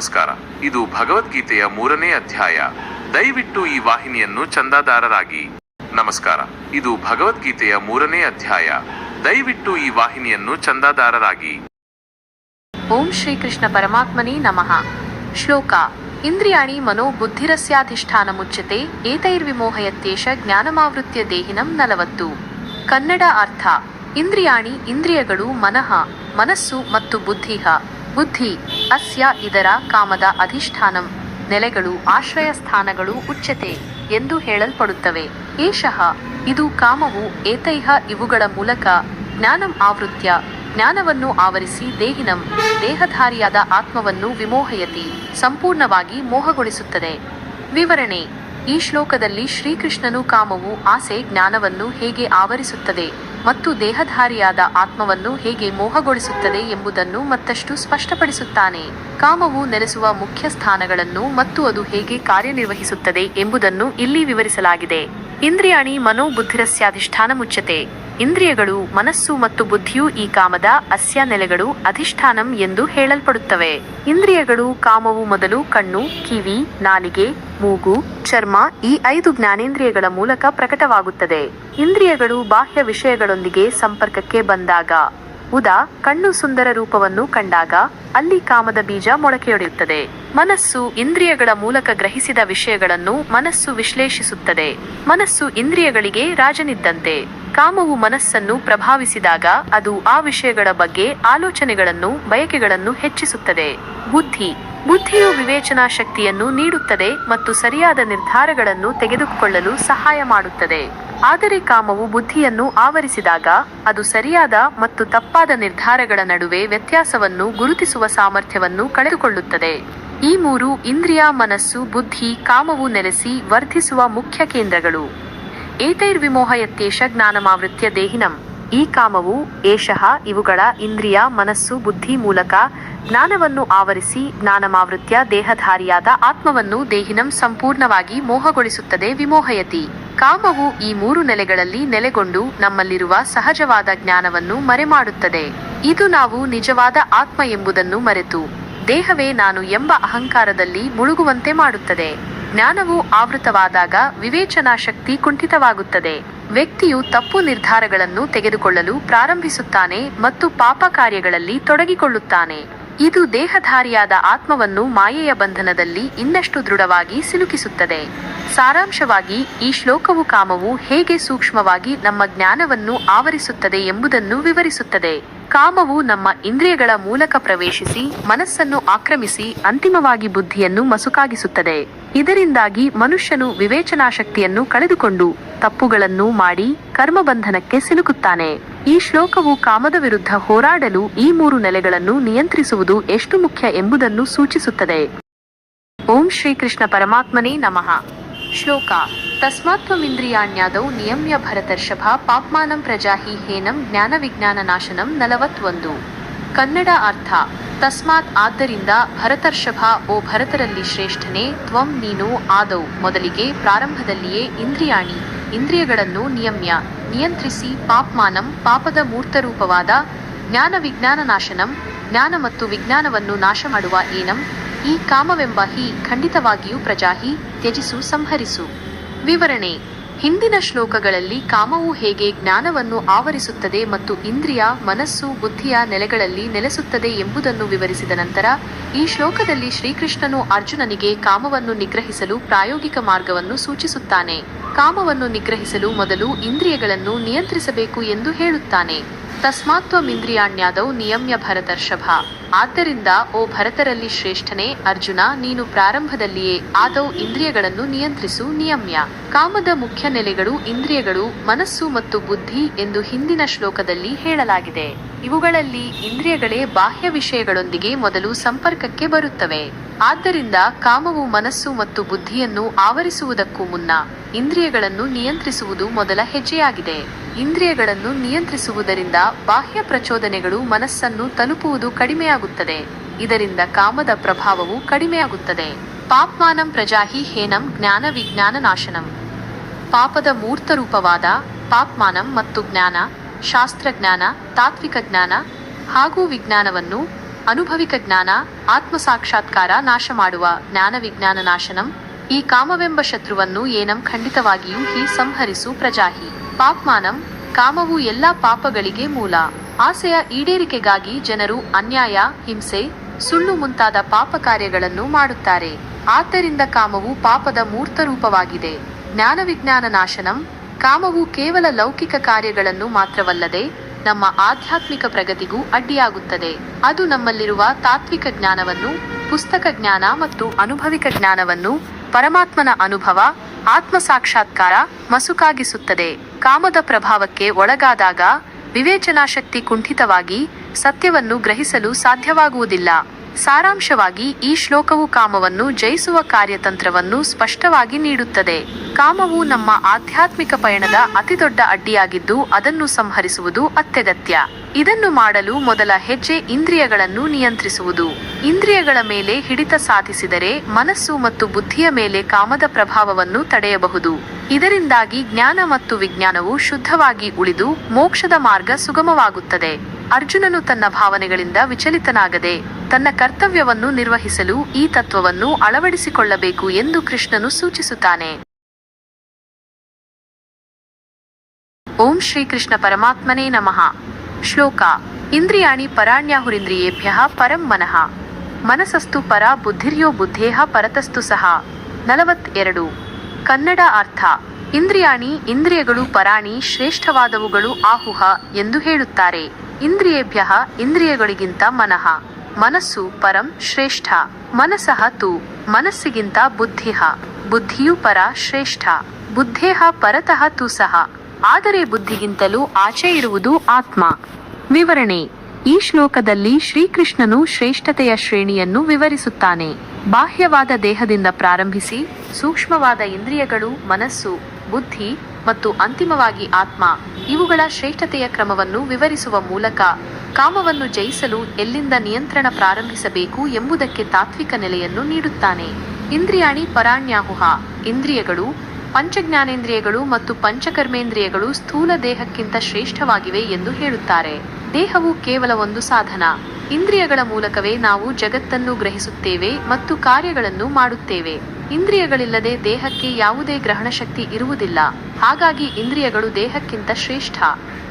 ನಮಸ್ಕಾರ. ಇದು ಭಗವದ್ಗೀತೆಯ ಮೂರನೇ ಅಧ್ಯಾಯ. ದಯವಿಟ್ಟು ಈ ವಾಹಿನಿಯನ್ನು ಚಂದಾದಾರರಾಗಿ. ನಮಸ್ಕಾರ. ಇದು ಭಗವದ್ಗೀತೆಯ ಮೂರನೇ ಅಧ್ಯಾಯ. ದಯವಿಟ್ಟು ಈ ವಾಹಿನಿಯನ್ನು ಚಂದಾದಾರರಾಗಿ. ಓಂ ಶ್ರೀಕೃಷ್ಣ ಪರಮಾತ್ಮನೇ ನಮಃ. ಶ್ಲೋಕ. ಇಂದ್ರಿಯಾಣಿ ಮನೋ ಬುದ್ಧಿರಸ್ಯಾಧಿಷ್ಠಾನಮುಚ್ಯತೆ ಏತೈರ್ವಿಮೋಹಯತ್ಯೇಷ ಜ್ಞಾನಮಾವೃತ್ಯ ದೇಹಿನಂ ನಲವತ್ತು. ಕನ್ನಡ ಅರ್ಥ. ಇಂದ್ರಿಯಾಣಿ ಇಂದ್ರಿಯಗಳು ಮನಃ, ಮನಸ್ಸು ಮತ್ತು ಬುದ್ಧಿಹ. ಬುದ್ಧಿ, ಅಸ್ಯ ಇದರ ಕಾಮದ ಅಧಿಷ್ಠಾನಂ, ನೆಲೆಗಳು ಆಶ್ರಯ ಸ್ಥಾನಗಳು ಉಚ್ಚತೆ ಎಂದು ಹೇಳಲ್ಪಡುತ್ತವೆ. ಏಷಃ, ಇದು ಕಾಮವು ಏತೈಹ ಇವುಗಳ ಮೂಲಕ ಜ್ಞಾನಂ ಆವೃತ್ಯ, ಜ್ಞಾನವನ್ನು ಆವರಿಸಿ ದೇಹಿನಂ, ದೇಹಧಾರಿಯಾದ ಆತ್ಮವನ್ನು ವಿಮೋಹಯತಿ, ಸಂಪೂರ್ಣವಾಗಿ ಮೋಹಗೊಳಿಸುತ್ತದೆ. ವಿವರಣೆ, ಈ ಶ್ಲೋಕದಲ್ಲಿ ಶ್ರೀಕೃಷ್ಣನು ಕಾಮವು ಆಸೆ ಜ್ಞಾನವನ್ನು ಹೇಗೆ ಆವರಿಸುತ್ತದೆ? ಮತ್ತು ದೇಹಧಾರಿಯಾದ ಆತ್ಮವನ್ನು ಹೇಗೆ ಮೋಹಗೊಳಿಸುತ್ತದೆ ಎಂಬುದನ್ನು ಮತ್ತಷ್ಟು ಸ್ಪಷ್ಟಪಡಿಸುತ್ತಾನೆ. ಕಾಮವು ನೆಲೆಸುವ ಮುಖ್ಯ ಸ್ಥಾನಗಳನ್ನು ಮತ್ತು ಅದು ಹೇಗೆ ಕಾರ್ಯನಿರ್ವಹಿಸುತ್ತದೆ ಎಂಬುದನ್ನು ಇಲ್ಲಿ ವಿವರಿಸಲಾಗಿದೆ. ಇಂದ್ರಿಯಾಣಿ ಮನೋಬುದ್ಧಿರಸ್ಯಾಧಿಷ್ಠಾನ ಮುಚ್ಚತೆ ಇಂದ್ರಿಯಗಳು, ಮನಸ್ಸು ಮತ್ತು ಬುದ್ಧಿಯು ಈ ಕಾಮದ ಅಸ್ಯ ನೆಲೆಗಳು ಅಧಿಷ್ಠಾನಂ ಎಂದು ಹೇಳಲ್ಪಡುತ್ತವೆ. ಇಂದ್ರಿಯಗಳು, ಕಾಮವು ಮೊದಲು ಕಣ್ಣು, ಕಿವಿ, ನಾಲಿಗೆ ಮೂಗು, ಚರ್ಮ ಈ ಐದು ಜ್ಞಾನೇಂದ್ರಿಯಗಳ ಮೂಲಕ ಪ್ರಕಟವಾಗುತ್ತದೆ. ಇಂದ್ರಿಯಗಳು ಬಾಹ್ಯ ವಿಷಯಗಳೊಂದಿಗೆ ಸಂಪರ್ಕಕ್ಕೆ ಬಂದಾಗ, ಉದಾ ಕಣ್ಣು ಸುಂದರ ರೂಪವನ್ನು ಕಂಡಾಗ ಅಲ್ಲಿ ಕಾಮದ ಬೀಜ ಮೊಳಕೆಯೊಡೆಯುತ್ತದೆ. ಮನಸ್ಸು ಇಂದ್ರಿಯಗಳ ಮೂಲಕ ಗ್ರಹಿಸಿದ ವಿಷಯಗಳನ್ನು ಮನಸ್ಸು ವಿಶ್ಲೇಷಿಸುತ್ತದೆ. ಮನಸ್ಸು ಇಂದ್ರಿಯಗಳಿಗೆ ರಾಜನಿದ್ದಂತೆ. ಕಾಮವು ಮನಸ್ಸನ್ನು ಪ್ರಭಾವಿಸಿದಾಗ ಅದು ಆ ವಿಷಯಗಳ ಬಗ್ಗೆ ಆಲೋಚನೆಗಳನ್ನು, ಬಯಕೆಗಳನ್ನು ಹೆಚ್ಚಿಸುತ್ತದೆ. ಬುದ್ಧಿ. ಬುದ್ಧಿಯು ವಿವೇಚನಾ ಶಕ್ತಿಯನ್ನು ನೀಡುತ್ತದೆ ಮತ್ತು ಸರಿಯಾದ ನಿರ್ಧಾರಗಳನ್ನು ತೆಗೆದುಕೊಳ್ಳಲು ಸಹಾಯ ಮಾಡುತ್ತದೆ. ಆದರೆ ಕಾಮವು ಬುದ್ಧಿಯನ್ನು ಆವರಿಸಿದಾಗ ಅದು ಸರಿಯಾದ ಮತ್ತು ತಪ್ಪಾದ ನಿರ್ಧಾರಗಳ ನಡುವೆ ವ್ಯತ್ಯಾಸವನ್ನು ಗುರುತಿಸುವ ಸಾಮರ್ಥ್ಯವನ್ನು ಕಳೆದುಕೊಳ್ಳುತ್ತದೆ. ಈ ಮೂರು ಇಂದ್ರಿಯ, ಮನಸ್ಸು, ಬುದ್ಧಿ, ಕಾಮವು ನೆಲೆಸಿ ವರ್ಧಿಸುವ ಮುಖ್ಯ ಕೇಂದ್ರಗಳು. ಏತೈರ್ವಿಮೋಹಯತ್ಯೇಷ ಜ್ಞಾನಮಾವೃತ್ಯ ದೇಹಿನಂ. ಈ ಕಾಮವು ಏಷಃ ಇವುಗಳ ಇಂದ್ರಿಯ, ಮನಸ್ಸು, ಬುದ್ಧಿ ಮೂಲಕ ಜ್ಞಾನವನ್ನು ಆವರಿಸಿ ಜ್ಞಾನಮಾವೃತ್ಯ ದೇಹಧಾರಿಯಾದ ಆತ್ಮವನ್ನು ದೇಹಿನಂ ಸಂಪೂರ್ಣವಾಗಿ ಮೋಹಗೊಳಿಸುತ್ತದೆ ವಿಮೋಹಯತಿ. ಕಾಮವು ಈ ಮೂರು ನೆಲೆಗಳಲ್ಲಿ ನೆಲೆಗೊಂಡು ನಮ್ಮಲ್ಲಿರುವ ಸಹಜವಾದ ಜ್ಞಾನವನ್ನು ಮರೆಮಾಡುತ್ತದೆ. ಇದು ನಾವು ನಿಜವಾದ ಆತ್ಮ ಎಂಬುದನ್ನು ಮರೆತು. ದೇಹವೇ ನಾನು ಎಂಬ ಅಹಂಕಾರದಲ್ಲಿ ಮುಳುಗುವಂತೆ ಮಾಡುತ್ತದೆ. ಜ್ಞಾನವು ಆವೃತವಾದಾಗ ವಿವೇಚನಾ ಶಕ್ತಿ ಕುಂಠಿತವಾಗುತ್ತದೆ. ವ್ಯಕ್ತಿಯು ತಪ್ಪು ನಿರ್ಧಾರಗಳನ್ನು ತೆಗೆದುಕೊಳ್ಳಲು ಪ್ರಾರಂಭಿಸುತ್ತಾನೆ ಮತ್ತು ಪಾಪ ಕಾರ್ಯಗಳಲ್ಲಿ ತೊಡಗಿಕೊಳ್ಳುತ್ತಾನೆ. ಇದು ದೇಹಧಾರಿಯಾದ ಆತ್ಮವನ್ನು ಮಾಯೆಯ ಬಂಧನದಲ್ಲಿ ಇನ್ನಷ್ಟು ದೃಢವಾಗಿ ಸಿಲುಕಿಸುತ್ತದೆ. ಸಾರಾಂಶವಾಗಿ, ಈ ಶ್ಲೋಕವು ಕಾಮವು ಹೇಗೆ ಸೂಕ್ಷ್ಮವಾಗಿ ನಮ್ಮ ಜ್ಞಾನವನ್ನು ಆವರಿಸುತ್ತದೆ ಎಂಬುದನ್ನು ವಿವರಿಸುತ್ತದೆ. ಕಾಮವು ನಮ್ಮ ಇಂದ್ರಿಯಗಳ ಮೂಲಕ ಪ್ರವೇಶಿಸಿ, ಮನಸ್ಸನ್ನು ಆಕ್ರಮಿಸಿ, ಅಂತಿಮವಾಗಿ ಬುದ್ಧಿಯನ್ನು ಮಸುಕಾಗಿಸುತ್ತದೆ. ಇದರಿಂದಾಗಿ ಮನುಷ್ಯನು ವಿವೇಚನಾ ಶಕ್ತಿಯನ್ನು ಕಳೆದುಕೊಂಡು ತಪ್ಪುಗಳನ್ನು ಮಾಡಿ ಕರ್ಮಬಂಧನಕ್ಕೆ ಸಿಲುಕುತ್ತಾನೆ. ಈ ಶ್ಲೋಕವು ಕಾಮದ ವಿರುದ್ಧ ಹೋರಾಡಲು ಈ ಮೂರು ನೆಲೆಗಳನ್ನು ನಿಯಂತ್ರಿಸುವುದು ಎಷ್ಟು ಮುಖ್ಯ ಎಂಬುದನ್ನು ಸೂಚಿಸುತ್ತದೆ. ಓಂ ಶ್ರೀಕೃಷ್ಣ ಪರಮಾತ್ಮನೇ ನಮಃ. ಶ್ಲೋಕ ತಸ್ಮಾತ್ವಮಿಂದ್ರಿಯಾಣ್ಯಾದೌ ನಿಯಮ್ಯ ಭರತರ್ಷಭ ಪಾಪ್ಮಾನಂ ಪ್ರಜಾಹಿ ಹೇನಂ ಜ್ಞಾನ ವಿಜ್ಞಾನ ನಾಶನಂ ನಲವತ್ತೊಂದು ಕನ್ನಡ ಅರ್ಥ ತಸ್ಮಾತ್ ಆದ್ದರಿಂದ ಭರತರ್ಷಭ ಓ ಭರತರಲ್ಲಿ ಶ್ರೇಷ್ಠನೇ ತ್ವಂ ನೀನು ಆದೌ ಮೊದಲಿಗೆ ಪ್ರಾರಂಭದಲ್ಲಿಯೇ ಇಂದ್ರಿಯಾಣಿ ಇಂದ್ರಿಯಗಳನ್ನು ನಿಯಮ್ಯ ನಿಯಂತ್ರಿಸಿ ಪಾಪ್ಮಾನಂ ಪಾಪದ ಮೂರ್ತರೂಪವಾದ ಜ್ಞಾನ ವಿಜ್ಞಾನ ನಾಶನಂ ಜ್ಞಾನ ಮತ್ತು ವಿಜ್ಞಾನವನ್ನು ನಾಶ ಮಾಡುವ ಏನಂ ಈ ಕಾಮವೆಂಬ ಹಿ ಖಂಡಿತವಾಗಿಯೂ ಪ್ರಜಾಹಿ ತ್ಯಜಿಸು ಸಂಹರಿಸು। ವಿವರಣೆ. ಹಿಂದಿನ ಶ್ಲೋಕಗಳಲ್ಲಿ ಕಾಮವು ಹೇಗೆ ಜ್ಞಾನವನ್ನು ಆವರಿಸುತ್ತದೆ ಮತ್ತು ಇಂದ್ರಿಯ, ಮನಸ್ಸು, ಬುದ್ಧಿಯ ನೆಲೆಗಳಲ್ಲಿ ನೆಲೆಸುತ್ತದೆ ಎಂಬುದನ್ನು ವಿವರಿಸಿದ ನಂತರ, ಈ ಶ್ಲೋಕದಲ್ಲಿ ಶ್ರೀಕೃಷ್ಣನು ಅರ್ಜುನನಿಗೆ ಕಾಮವನ್ನು ನಿಗ್ರಹಿಸಲು ಪ್ರಾಯೋಗಿಕ ಮಾರ್ಗವನ್ನು ಸೂಚಿಸುತ್ತಾನೆ. ಕಾಮವನ್ನು ನಿಗ್ರಹಿಸಲು ಮೊದಲು ಇಂದ್ರಿಯಗಳನ್ನು ನಿಯಂತ್ರಿಸಬೇಕು ಎಂದು ಹೇಳುತ್ತಾನೆ. ತಸ್ಮಾತ್ವಮಿಂದ್ರಿಯಾಣ್ಯಾದೌ ನಿಯಮ್ಯ ಭರತರ್ಷಭ. ಆದ್ದರಿಂದ, ಓ ಭರತರಲ್ಲಿ ಶ್ರೇಷ್ಠನೇ, ಅರ್ಜುನ, ನೀನು ಪ್ರಾರಂಭದಲ್ಲಿಯೇ ಆದೌ ಇಂದ್ರಿಯಗಳನ್ನು ನಿಯಂತ್ರಿಸು, ನಿಯಮ್ಯ. ಕಾಮದ ಮುಖ್ಯ ನೆಲೆಗಳು ಇಂದ್ರಿಯಗಳು, ಮನಸ್ಸು ಮತ್ತು ಬುದ್ಧಿ ಎಂದು ಹಿಂದಿನ ಶ್ಲೋಕದಲ್ಲಿ ಹೇಳಲಾಗಿದೆ. ಇವುಗಳಲ್ಲಿ ಇಂದ್ರಿಯಗಳೇ ಬಾಹ್ಯ ವಿಷಯಗಳೊಂದಿಗೆ ಮೊದಲು ಸಂಪರ್ಕಕ್ಕೆ ಬರುತ್ತವೆ. ಆದ್ದರಿಂದ ಕಾಮವು ಮನಸ್ಸು ಮತ್ತು ಬುದ್ಧಿಯನ್ನು ಆವರಿಸುವುದಕ್ಕೂ ಮುನ್ನ ಇಂದ್ರಿಯಗಳನ್ನು ನಿಯಂತ್ರಿಸುವುದು ಮೊದಲ ಹೆಜ್ಜೆಯಾಗಿದೆ. ಇಂದ್ರಿಯಗಳನ್ನು ನಿಯಂತ್ರಿಸುವುದರಿಂದ ಬಾಹ್ಯ ಪ್ರಚೋದನೆಗಳು ಮನಸ್ಸನ್ನು ತಲುಪುವುದು ಕಡಿಮೆಯಾಗುತ್ತದೆ. ಇದರಿಂದ ಕಾಮದ ಪ್ರಭಾವವು ಕಡಿಮೆಯಾಗುತ್ತದೆ. ಪಾಪ್ಮಾನಂ ಪ್ರಜಾಹಿ ಹೇನಂ ಜ್ಞಾನ ವಿಜ್ಞಾನ ನಾಶನಂ. ಪಾಪದ ಮೂರ್ತ ರೂಪವಾದ ಪಾಪ್ಮಾನಂ ಮತ್ತು ಜ್ಞಾನ, ಶಾಸ್ತ್ರಜ್ಞಾನ, ತಾತ್ವಿಕ ಜ್ಞಾನ ಹಾಗೂ ವಿಜ್ಞಾನವನ್ನು ಅನುಭವಿಕ ಜ್ಞಾನ ಆತ್ಮ ಸಾಕ್ಷಾತ್ಕಾರ ನಾಶ ಮಾಡುವ ಜ್ಞಾನ ವಿಜ್ಞಾನ ನಾಶನಂ, ಈ ಕಾಮವೆಂಬ ಶತ್ರುವನ್ನು ಏನಂ ಖಂಡಿತವಾಗಿಯೂ ಹಿ ಸಂಹರಿಸು ಪ್ರಜಾಹಿ. ಪಾಪ್ಮಾನಂ, ಕಾಮವು ಎಲ್ಲಾ ಪಾಪಗಳಿಗೆ ಮೂಲ. ಆಸೆಯ ಈಡೇರಿಕೆಗಾಗಿ ಜನರು ಅನ್ಯಾಯ, ಹಿಂಸೆ, ಸುಳ್ಳು ಮುಂತಾದ ಪಾಪ ಕಾರ್ಯಗಳನ್ನು ಮಾಡುತ್ತಾರೆ. ಆದ್ದರಿಂದ ಕಾಮವು ಪಾಪದ ಮೂರ್ತ ರೂಪವಾಗಿದೆ. ಜ್ಞಾನ ವಿಜ್ಞಾನ ನಾಶನಂ, ಕಾಮವು ಕೇವಲ ಲೌಕಿಕ ಕಾರ್ಯಗಳನ್ನು ಮಾತ್ರವಲ್ಲದೆ ನಮ್ಮ ಆಧ್ಯಾತ್ಮಿಕ ಪ್ರಗತಿಗೂ ಅಡ್ಡಿಯಾಗುತ್ತದೆ. ಅದು ನಮ್ಮಲ್ಲಿರುವ ತಾತ್ವಿಕ ಜ್ಞಾನವನ್ನು, ಪುಸ್ತಕ ಜ್ಞಾನ ಮತ್ತು ಅನುಭವಿಕ ಜ್ಞಾನವನ್ನು ಪರಮಾತ್ಮನ ಅನುಭವ, ಆತ್ಮ ಸಾಕ್ಷಾತ್ಕಾರ ಮಸುಕಾಗಿಸುತ್ತದೆ. ಕಾಮದ ಪ್ರಭಾವಕ್ಕೆ ಒಳಗಾದಾಗ ವಿವೇಚನಾಶಕ್ತಿ ಕುಂಠಿತವಾಗಿ ಸತ್ಯವನ್ನು ಗ್ರಹಿಸಲು ಸಾಧ್ಯವಾಗುವುದಿಲ್ಲ. ಸಾರಾಂಶವಾಗಿ ಈ ಶ್ಲೋಕವು ಕಾಮವನ್ನು ಜಯಿಸುವ ಕಾರ್ಯತಂತ್ರವನ್ನು ಸ್ಪಷ್ಟವಾಗಿ ನೀಡುತ್ತದೆ. ಕಾಮವು ನಮ್ಮ ಆಧ್ಯಾತ್ಮಿಕ ಪಯಣದ ಅತಿದೊಡ್ಡ ಅಡ್ಡಿಯಾಗಿದ್ದು ಅದನ್ನು ಸಂಹರಿಸುವುದು ಅತ್ಯಗತ್ಯ. ಇದನ್ನು ಮಾಡಲು ಮೊದಲ ಹೆಜ್ಜೆ ಇಂದ್ರಿಯಗಳನ್ನು ನಿಯಂತ್ರಿಸುವುದು. ಇಂದ್ರಿಯಗಳ ಮೇಲೆ ಹಿಡಿತ ಸಾಧಿಸಿದರೆ ಮನಸ್ಸು ಮತ್ತು ಬುದ್ಧಿಯ ಮೇಲೆ ಕಾಮದ ಪ್ರಭಾವವನ್ನು ತಡೆಯಬಹುದು. ಇದರಿಂದಾಗಿ ಜ್ಞಾನ ಮತ್ತು ವಿಜ್ಞಾನವು ಶುದ್ಧವಾಗಿ ಉಳಿದು ಮೋಕ್ಷದ ಮಾರ್ಗ ಸುಗಮವಾಗುತ್ತದೆ. ಅರ್ಜುನನು ತನ್ನ ಭಾವನೆಗಳಿಂದ ವಿಚಲಿತನಾಗದೆ ತನ್ನ ಕರ್ತವ್ಯವನ್ನು ನಿರ್ವಹಿಸಲು ಈ ತತ್ವವನ್ನು ಅಳವಡಿಸಿಕೊಳ್ಳಬೇಕು ಎಂದು ಕೃಷ್ಣನು ಸೂಚಿಸುತ್ತಾನೆ. ಓಂ ಶ್ರೀಕೃಷ್ಣ ಪರಮಾತ್ಮನೇ ನಮಃ. ಶ್ಲೋಕ, ಇಂದ್ರಿಯಾಣಿ ಪರಾಣ್ಯಾಹುರಿಂದ್ರಿಯೇಭ್ಯ ಪರಂ ಮನಃ. ಮನಸಸ್ತು ಪರ ಬುದ್ಧಿರ್ಯೋ ಬುದ್ಧೇಹ ಪರತಸ್ತು ಸಹ. ನಲವತ್ತೆರಡು ಕನ್ನಡ ಅರ್ಥ ಇಂದ್ರಿಯಾಣಿ, ಇಂದ್ರಿಯಗಳು ಪರಾಣಿ, ಶ್ರೇಷ್ಠವಾದವುಗಳು ಆಹುಹ ಎಂದು ಹೇಳುತ್ತಾರೆ. ಇಂದ್ರಿಯೇಭ್ಯ ಇಂದ್ರಿಯಗಳಿಗಿಂತ ಮನಃ. ಮನಸ್ಸು ಪರಂ ಶ್ರೇಷ್ಠ. ಮನಸಃ ತು. ಮನಸ್ಸಿಗಿಂತ ಬುದ್ಧಿಹ. ಬುದ್ಧಿಯು ಪರ ಶ್ರೇಷ್ಠ. ಬುದ್ಧೇಹ ಪರತಃ ತು ಸಹ. ಆದರೆ ಬುದ್ಧಿಗಿಂತಲೂ ಆಚೆ ಇರುವುದು ಆತ್ಮ. ವಿವರಣೆ. ಈ ಶ್ಲೋಕದಲ್ಲಿ ಶ್ರೀಕೃಷ್ಣನು ಶ್ರೇಷ್ಠತೆಯ ಶ್ರೇಣಿಯನ್ನು ವಿವರಿಸುತ್ತಾನೆ. ಬಾಹ್ಯವಾದ ದೇಹದಿಂದ ಪ್ರಾರಂಭಿಸಿ ಸೂಕ್ಷ್ಮವಾದ ಇಂದ್ರಿಯಗಳು, ಮನಸ್ಸು ಬುದ್ಧಿ ಮತ್ತು ಅಂತಿಮವಾಗಿ ಆತ್ಮ ಇವುಗಳ ಶ್ರೇಷ್ಠತೆಯ ಕ್ರಮವನ್ನು ವಿವರಿಸುವ ಮೂಲಕ ಕಾಮವನ್ನು ಜಯಿಸಲು ಎಲ್ಲಿಂದ ನಿಯಂತ್ರಣ ಪ್ರಾರಂಭಿಸಬೇಕು ಎಂಬುದಕ್ಕೆ ತಾತ್ವಿಕ ನೆಲೆಯನ್ನು ನೀಡುತ್ತಾನೆ. ಇಂದ್ರಿಯಾಣಿ ಪರಾಣ್ಯಾಹುಹ. ಇಂದ್ರಿಯಗಳು, ಪಂಚಜ್ಞಾನೇಂದ್ರಿಯಗಳು ಮತ್ತು ಪಂಚಕರ್ಮೇಂದ್ರಿಯಗಳು ಸ್ಥೂಲ ದೇಹಕ್ಕಿಂತ ಶ್ರೇಷ್ಠವಾಗಿವೆ ಎಂದು ಹೇಳುತ್ತಾರೆ. ದೇಹವು ಕೇವಲ ಒಂದು ಸಾಧನ. ಇಂದ್ರಿಯಗಳ ಮೂಲಕವೇ ನಾವು ಜಗತ್ತನ್ನು ಗ್ರಹಿಸುತ್ತೇವೆ ಮತ್ತು ಕಾರ್ಯಗಳನ್ನು ಮಾಡುತ್ತೇವೆ. ಇಂದ್ರಿಯಗಳಿಲ್ಲದೆ ದೇಹಕ್ಕೆ ಯಾವುದೇ ಗ್ರಹಣ ಶಕ್ತಿ ಇರುವುದಿಲ್ಲ. ಹಾಗಾಗಿ ಇಂದ್ರಿಯಗಳು ದೇಹಕ್ಕಿಂತ ಶ್ರೇಷ್ಠ.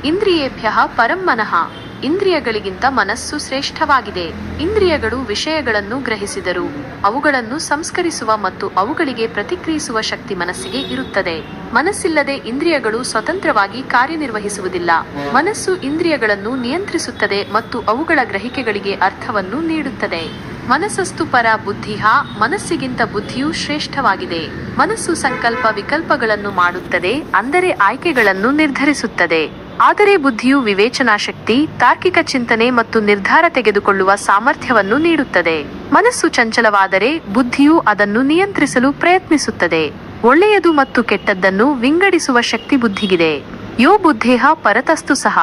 ಇಂದ್ರಿಯೇಭ್ಯ ಪರಂ ಮನಃ. ಇಂದ್ರಿಯಗಳಿಗಿಂತ ಮನಸ್ಸು ಶ್ರೇಷ್ಠವಾಗಿದೆ. ಇಂದ್ರಿಯಗಳು ವಿಷಯಗಳನ್ನು ಗ್ರಹಿಸಿದರು. ಅವುಗಳನ್ನು ಸಂಸ್ಕರಿಸುವ ಮತ್ತು ಅವುಗಳಿಗೆ ಪ್ರತಿಕ್ರಿಯಿಸುವ ಶಕ್ತಿ ಮನಸ್ಸಿಗೆ ಇರುತ್ತದೆ. ಮನಸ್ಸಿಲ್ಲದೆ ಇಂದ್ರಿಯಗಳು ಸ್ವತಂತ್ರವಾಗಿ ಕಾರ್ಯನಿರ್ವಹಿಸುವುದಿಲ್ಲ. ಮನಸ್ಸು ಇಂದ್ರಿಯಗಳನ್ನು ನಿಯಂತ್ರಿಸುತ್ತದೆ ಮತ್ತು ಅವುಗಳ ಗ್ರಹಿಕೆಗಳಿಗೆ ಅರ್ಥವನ್ನು ನೀಡುತ್ತದೆ. ಮನಸ್ಸಸ್ತು ಪರ ಬುದ್ಧಿಹ ಮನಸ್ಸಿಗಿಂತ ಬುದ್ಧಿಯು ಶ್ರೇಷ್ಠವಾಗಿದೆ. ಮನಸ್ಸು ಸಂಕಲ್ಪ ವಿಕಲ್ಪಗಳನ್ನು ಮಾಡುತ್ತದೆ, ಅಂದರೆ ಆಯ್ಕೆಗಳನ್ನು ನಿರ್ಧರಿಸುತ್ತದೆ. ಆದರೆ ಬುದ್ಧಿಯು ವಿವೇಚನಾ ಶಕ್ತಿ ತಾರ್ಕಿಕ ಚಿಂತನೆ ಮತ್ತು ನಿರ್ಧಾರ ತೆಗೆದುಕೊಳ್ಳುವ ಸಾಮರ್ಥ್ಯವನ್ನು ನೀಡುತ್ತದೆ. ಮನಸ್ಸು ಚಂಚಲವಾದರೆ ಬುದ್ಧಿಯು ಅದನ್ನು ನಿಯಂತ್ರಿಸಲು ಪ್ರಯತ್ನಿಸುತ್ತದೆ. ಒಳ್ಳೆಯದು ಮತ್ತು ಕೆಟ್ಟದ್ದನ್ನು ವಿಂಗಡಿಸುವ ಶಕ್ತಿ ಬುದ್ಧಿಗಿದೆ. ಯೋ ಬುದ್ಧೇಹ ಪರತಸ್ತು ಸಹ.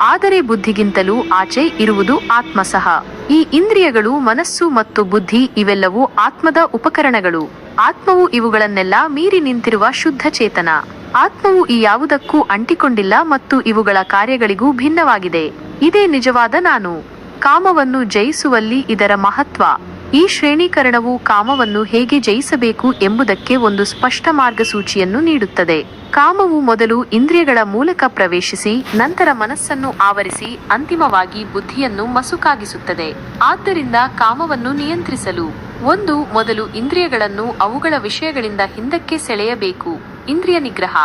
ಆದರೆ ಬುದ್ಧಿಗಿಂತಲೂ ಆಚೆ ಇರುವುದು ಆತ್ಮ ಸಹ ಈ ಇಂದ್ರಿಯಗಳು, ಮನಸ್ಸು ಮತ್ತು ಬುದ್ಧಿ ಇವೆಲ್ಲವೂ ಆತ್ಮದ ಉಪಕರಣಗಳು. ಆತ್ಮವು ಇವುಗಳನ್ನೆಲ್ಲ ಮೀರಿ ನಿಂತಿರುವ ಶುದ್ಧ ಚೇತನ. ಆತ್ಮವು ಈ ಯಾವುದಕ್ಕೂ ಅಂಟಿಕೊಂಡಿಲ್ಲ ಮತ್ತು ಇವುಗಳ ಕಾರ್ಯಗಳಿಗೂ ಭಿನ್ನವಾಗಿದೆ. ಇದೇ ನಿಜವಾದ ನಾನು. ಕಾಮವನ್ನು ಜಯಿಸುವಲ್ಲಿ ಇದರ ಮಹತ್ವ. ಈ ಶ್ರೇಣೀಕರಣವು ಕಾಮವನ್ನು ಹೇಗೆ ಜಯಿಸಬೇಕು ಎಂಬುದಕ್ಕೆ ಒಂದು ಸ್ಪಷ್ಟ ಮಾರ್ಗಸೂಚಿಯನ್ನು ನೀಡುತ್ತದೆ. ಕಾಮವು ಮೊದಲು ಇಂದ್ರಿಯಗಳ ಮೂಲಕ ಪ್ರವೇಶಿಸಿ, ನಂತರ ಮನಸ್ಸನ್ನು ಆವರಿಸಿ, ಅಂತಿಮವಾಗಿ ಬುದ್ಧಿಯನ್ನು ಮಸುಕಾಗಿಸುತ್ತದೆ. ಆದ್ದರಿಂದ ಕಾಮವನ್ನು ನಿಯಂತ್ರಿಸಲು ಒಂದು ಮೊದಲು ಇಂದ್ರಿಯಗಳನ್ನು ಅವುಗಳ ವಿಷಯಗಳಿಂದ ಹಿಂದಕ್ಕೆ ಸೆಳೆಯಬೇಕು. ಇಂದ್ರಿಯ ನಿಗ್ರಹ.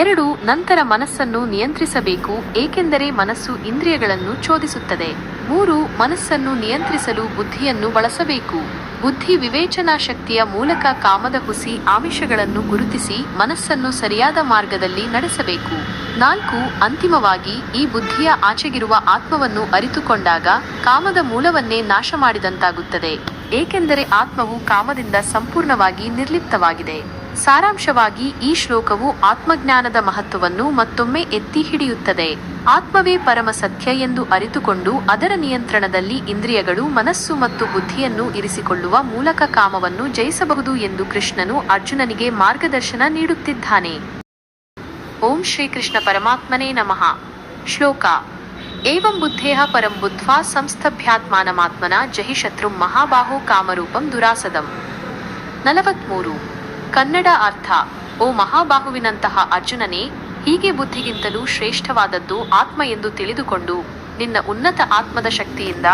ಎರಡು ನಂತರ ಮನಸ್ಸನ್ನು ನಿಯಂತ್ರಿಸಬೇಕು, ಏಕೆಂದರೆ ಮನಸ್ಸು ಇಂದ್ರಿಯಗಳನ್ನು ಚೋದಿಸುತ್ತದೆ ಮೂರು, ಮನಸ್ಸನ್ನು ನಿಯಂತ್ರಿಸಲು ಬುದ್ಧಿಯನ್ನು ಬಳಸಬೇಕು. ಬುದ್ಧಿ ವಿವೇಚನಾ ಶಕ್ತಿಯ ಮೂಲಕ ಕಾಮದ ಹುಸಿ ಆಮಿಷಗಳನ್ನು ಗುರುತಿಸಿ ಮನಸ್ಸನ್ನು ಸರಿಯಾದ ಮಾರ್ಗದಲ್ಲಿ ನಡೆಸಬೇಕು. ನಾಲ್ಕು, ಅಂತಿಮವಾಗಿ ಈ ಬುದ್ಧಿಯ ಆಚೆಗಿರುವ ಆತ್ಮವನ್ನು ಅರಿತುಕೊಂಡಾಗ ಕಾಮದ ಮೂಲವನ್ನೇ ನಾಶ ಮಾಡಿದಂತಾಗುತ್ತದೆ. ಏಕೆಂದರೆ ಆತ್ಮವು ಕಾಮದಿಂದ ಸಂಪೂರ್ಣವಾಗಿ ನಿರ್ಲಿಪ್ತವಾಗಿದೆ. ಸಾರಾಂಶವಾಗಿ, ಈ ಶ್ಲೋಕವು ಆತ್ಮಜ್ಞಾನದ ಮಹತ್ವವನ್ನು ಮತ್ತೊಮ್ಮೆ ಎತ್ತಿ ಹಿಡಿಯುತ್ತದೆ. ಆತ್ಮವೇ ಪರಮ ಸತ್ಯ ಎಂದು ಅರಿತುಕೊಂಡು ಅದರ ನಿಯಂತ್ರಣದಲ್ಲಿ ಇಂದ್ರಿಯಗಳು, ಮನಸ್ಸು ಮತ್ತು ಬುದ್ಧಿಯನ್ನು ಇರಿಸಿಕೊಳ್ಳುವ ಮೂಲಕ ಕಾಮವನ್ನು ಜಯಿಸಬಹುದು ಎಂದು ಕೃಷ್ಣನು ಅರ್ಜುನನಿಗೆ ಮಾರ್ಗದರ್ಶನ ನೀಡುತ್ತಿದ್ದಾನೆ. ಓಂ ಶ್ರೀಕೃಷ್ಣ ಪರಮಾತ್ಮನೇ ನಮಃ. ಶ್ಲೋಕ. ಏವಂ ಬುದ್ಧೇಹ ಪರಂ ಬುದ್ಧ್ವಾ ಸಂಸ್ಥಭ್ಯಾತ್ಮಾನಮಾತ್ಮನ ಜಹಿ ಶತ್ರು ಮಹಾಬಾಹೋ ಕಾಮರೂಪಂ ದುರಾಸದಂ. ನಲವತ್ಮೂರು. ಕನ್ನಡ ಅರ್ಥ. ಓ ಮಹಾಬಾಹುವಿನಂತಹ ಅರ್ಜುನನೇ, ಹೀಗೆ ಬುದ್ಧಿಗಿಂತಲೂ ಶ್ರೇಷ್ಠವಾದದ್ದು ಆತ್ಮ ಎಂದು ತಿಳಿದುಕೊಂಡು ನಿನ್ನ ಉನ್ನತ ಆತ್ಮದ ಶಕ್ತಿಯಿಂದ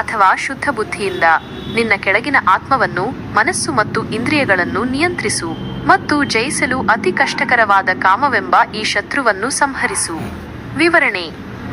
ಅಥವಾ ಶುದ್ಧ ಬುದ್ಧಿಯಿಂದ ನಿನ್ನ ಕೆಳಗಿನ ಆತ್ಮವನ್ನು ಮನಸ್ಸು ಮತ್ತು ಇಂದ್ರಿಯಗಳನ್ನು ನಿಯಂತ್ರಿಸು ಮತ್ತು ಜಯಿಸಲು ಅತಿ ಕಷ್ಟಕರವಾದ ಕಾಮವೆಂಬ ಈ ಶತ್ರುವನ್ನು ಸಂಹರಿಸು. ವಿವರಣೆ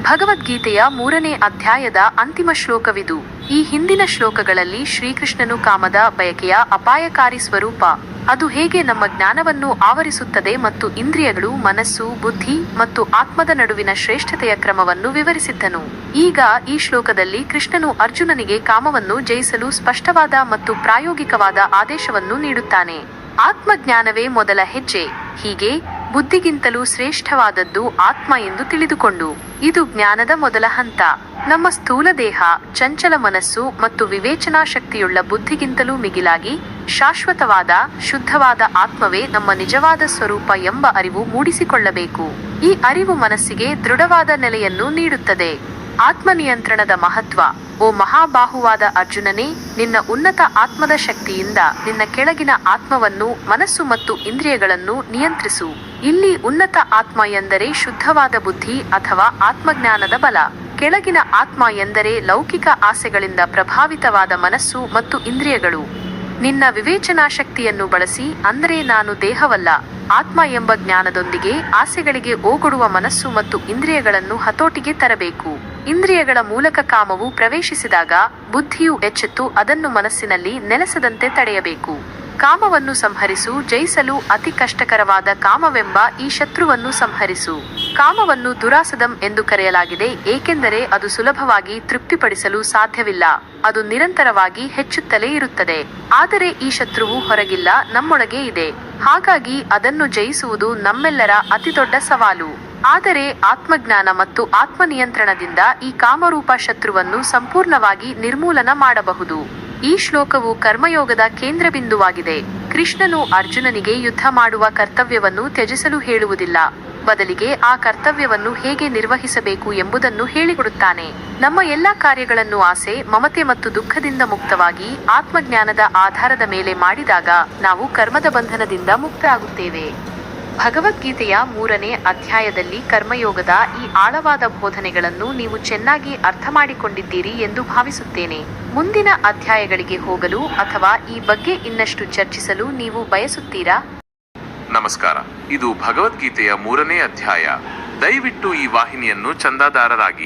ಭಗವದ್ಗೀತೆಯ ಮೂರನೇ ಅಧ್ಯಾಯದ ಅಂತಿಮ ಶ್ಲೋಕವಿದು. ಈ ಹಿಂದಿನ ಶ್ಲೋಕಗಳಲ್ಲಿ ಶ್ರೀಕೃಷ್ಣನು ಕಾಮದ ಬಯಕೆಯ ಅಪಾಯಕಾರಿ ಸ್ವರೂಪ. ಅದು ಹೇಗೆ ನಮ್ಮ ಜ್ಞಾನವನ್ನು ಆವರಿಸುತ್ತದೆ ಮತ್ತು ಇಂದ್ರಿಯಗಳು, ಮನಸ್ಸು, ಬುದ್ಧಿ ಮತ್ತು ಆತ್ಮದ ನಡುವಿನ ಶ್ರೇಷ್ಠತೆಯ ಕ್ರಮವನ್ನು ವಿವರಿಸಿದ್ದನು. ಈಗ ಈ ಶ್ಲೋಕದಲ್ಲಿ ಕೃಷ್ಣನು ಅರ್ಜುನನಿಗೆ ಕಾಮವನ್ನು ಜಯಿಸಲು ಸ್ಪಷ್ಟವಾದ ಮತ್ತು ಪ್ರಾಯೋಗಿಕವಾದ ಆದೇಶವನ್ನು ನೀಡುತ್ತಾನೆ. ಆತ್ಮಜ್ಞಾನವೇ ಮೊದಲ ಹೆಜ್ಜೆ. ಹೀಗೆ ಬುದ್ಧಿಗಿಂತಲೂ ಶ್ರೇಷ್ಠವಾದದ್ದು ಆತ್ಮ ಎಂದು ತಿಳಿದುಕೊಂಡು. ಇದು ಜ್ಞಾನದ ಮೊದಲ ಹಂತ. ನಮ್ಮ ಸ್ಥೂಲ ದೇಹ, ಚಂಚಲ ಮನಸ್ಸು ಮತ್ತು ವಿವೇಚನಾ ಶಕ್ತಿಯುಳ್ಳ ಬುದ್ಧಿಗಿಂತಲೂ ಮಿಗಿಲಾಗಿ, ಶಾಶ್ವತವಾದ, ಶುದ್ಧವಾದ ಆತ್ಮವೇ ನಮ್ಮ ನಿಜವಾದ ಸ್ವರೂಪ ಎಂಬ ಅರಿವು ಮೂಡಿಸಿಕೊಳ್ಳಬೇಕು. ಈ ಅರಿವು ಮನಸ್ಸಿಗೆ ದೃಢವಾದ ನೆಲೆಯನ್ನು ನೀಡುತ್ತದೆ. ಆತ್ಮ ನಿಯಂತ್ರಣದ ಮಹತ್ವ. ಓ ಮಹಾಬಾಹುವಾದ ಅರ್ಜುನನೇ, ನಿನ್ನ ಉನ್ನತ ಆತ್ಮದ ಶಕ್ತಿಯಿಂದ ನಿನ್ನ ಕೆಳಗಿನ ಆತ್ಮವನ್ನು, ಮನಸ್ಸು ಮತ್ತು ಇಂದ್ರಿಯಗಳನ್ನು ನಿಯಂತ್ರಿಸು. ಇಲ್ಲಿ ಉನ್ನತ ಆತ್ಮ ಎಂದರೆ ಶುದ್ಧವಾದ ಬುದ್ಧಿ ಅಥವಾ ಆತ್ಮಜ್ಞಾನದ ಬಲ. ಕೆಳಗಿನ ಆತ್ಮ ಎಂದರೆ ಲೌಕಿಕ ಆಸೆಗಳಿಂದ ಪ್ರಭಾವಿತವಾದ ಮನಸ್ಸು ಮತ್ತು ಇಂದ್ರಿಯಗಳು. ನಿನ್ನ ವಿವೇಚನಾ ಶಕ್ತಿಯನ್ನು ಬಳಸಿ, ಅಂದರೆ ನಾನು ದೇಹವಲ್ಲ, ಆತ್ಮ ಎಂಬ ಜ್ಞಾನದೊಂದಿಗೆ ಆಸೆಗಳಿಗೆ ಓಗೊಡುವ ಮನಸ್ಸು ಮತ್ತು ಇಂದ್ರಿಯಗಳನ್ನು ಹತೋಟಿಗೆ ತರಬೇಕು. ಇಂದ್ರಿಯಗಳ ಮೂಲಕ ಕಾಮವು ಪ್ರವೇಶಿಸಿದಾಗ ಬುದ್ಧಿಯು ಎಚ್ಚೆತ್ತು ಅದನ್ನು ಮನಸ್ಸಿನಲ್ಲಿ ನೆಲೆಸದಂತೆ ತಡೆಯಬೇಕು. ಕಾಮವನ್ನು ಸಂಹರಿಸು, ಜಯಿಸಲು ಅತಿ ಕಷ್ಟಕರವಾದ ಕಾಮವೆಂಬ ಈ ಶತ್ರುವನ್ನು ಸಂಹರಿಸು. ಕಾಮವನ್ನು ದುರಾಸದಂ ಎಂದು ಕರೆಯಲಾಗಿದೆ, ಏಕೆಂದರೆ ಅದು ಸುಲಭವಾಗಿ ತೃಪ್ತಿಪಡಿಸಲು ಸಾಧ್ಯವಿಲ್ಲ. ಅದು ನಿರಂತರವಾಗಿ ಹೆಚ್ಚುತ್ತಲೇ ಇರುತ್ತದೆ. ಆದರೆ ಈ ಶತ್ರುವು ಹೊರಗಿಲ್ಲ, ನಮ್ಮೊಳಗೆ ಇದೆ. ಹಾಗಾಗಿ ಅದನ್ನು ಜಯಿಸುವುದು ನಮ್ಮೆಲ್ಲರ ಅತಿದೊಡ್ಡ ಸವಾಲು. ಆದರೆ ಆತ್ಮಜ್ಞಾನ ಮತ್ತು ಆತ್ಮನಿಯಂತ್ರಣದಿಂದ ಈ ಕಾಮರೂಪ ಶತ್ರುವನ್ನು ಸಂಪೂರ್ಣವಾಗಿ ನಿರ್ಮೂಲನ ಮಾಡಬಹುದು. ಈ ಶ್ಲೋಕವು ಕರ್ಮಯೋಗದ ಕೇಂದ್ರ ಬಿಂದುವಾಗಿದೆ ಕೃಷ್ಣನು ಅರ್ಜುನನಿಗೆ ಯುದ್ಧ ಮಾಡುವ ಕರ್ತವ್ಯವನ್ನು ತ್ಯಜಿಸಲು ಹೇಳುವುದಿಲ್ಲ. ಬದಲಿಗೆ ಆ ಕರ್ತವ್ಯವನ್ನು ಹೇಗೆ ನಿರ್ವಹಿಸಬೇಕು ಎಂಬುದನ್ನು ಹೇಳಿಕೊಡುತ್ತಾನೆ. ನಮ್ಮ ಎಲ್ಲಾ ಕಾರ್ಯಗಳನ್ನು ಆಸೆ, ಮಮತೆ ಮತ್ತು ದುಃಖದಿಂದ ಮುಕ್ತವಾಗಿ ಆತ್ಮಜ್ಞಾನದ ಆಧಾರದ ಮೇಲೆ ಮಾಡಿದಾಗ ನಾವು ಕರ್ಮದ ಬಂಧನದಿಂದ ಮುಕ್ತರಾಗುತ್ತೇವೆ. ಭಗವದ್ಗೀತೆಯ ಮೂರನೇ ಅಧ್ಯಾಯದಲ್ಲಿ ಕರ್ಮಯೋಗದ ಈ ಆಳವಾದ ಬೋಧನೆಗಳನ್ನು ನೀವು ಚೆನ್ನಾಗಿ ಅರ್ಥ ಎಂದು ಭಾವಿಸುತ್ತೇನೆ. ಮುಂದಿನ ಅಧ್ಯಾಯಗಳಿಗೆ ಹೋಗಲು ಅಥವಾ ಈ ಬಗ್ಗೆ ಇನ್ನಷ್ಟು ಚರ್ಚಿಸಲು ನೀವು ಬಯಸುತ್ತೀರಾ? ನಮಸ್ಕಾರ. ಇದು ಭಗವದ್ಗೀತೆಯ ಮೂರನೇ ಅಧ್ಯಾಯ. ದಯವಿಟ್ಟು ಈ ವಾಹಿನಿಯನ್ನು ಚಂದಾದಾರರಾಗಿ